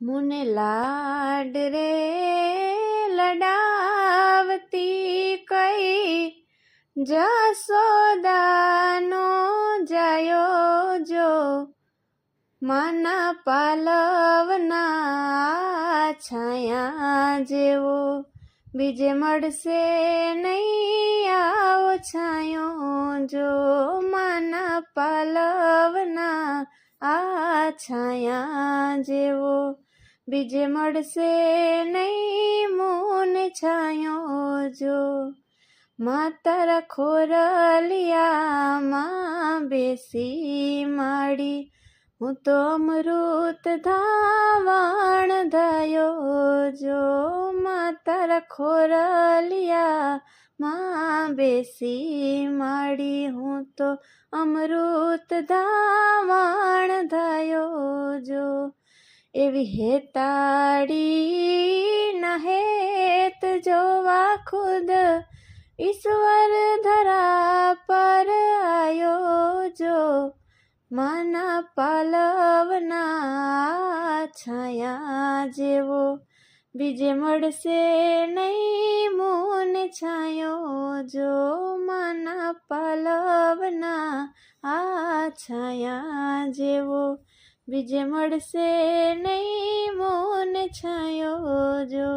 મુને લાડ રે લડાવતી કઈ જસોદાનો જાયો જો. માના પાલવના છાયા જેવો બીજે મળશે નહીં આવો છાયો જો. માના પાલવના આ છાયા જેવો બીજે મળશે નહીં, મોન છાયો જો. માતર ખોરલિયામાં બેસી માડી. હું તો અમૃત ધાવણ ધયો જો. માતા રખો માં બેસી માડી. હું તો અમૃત ધાવણ ધયો જો. એવી હેતાડી ના હેત જોવા ખુદ ઈશ્વર ધરા પર આયો જો. માના પાલવના છાયા જેવો બીજે મળશે નહીં મોન છાયો જો. માના પાલવના આ છાયા જેવો બીજે મળશે નહીં મોને છાયો જો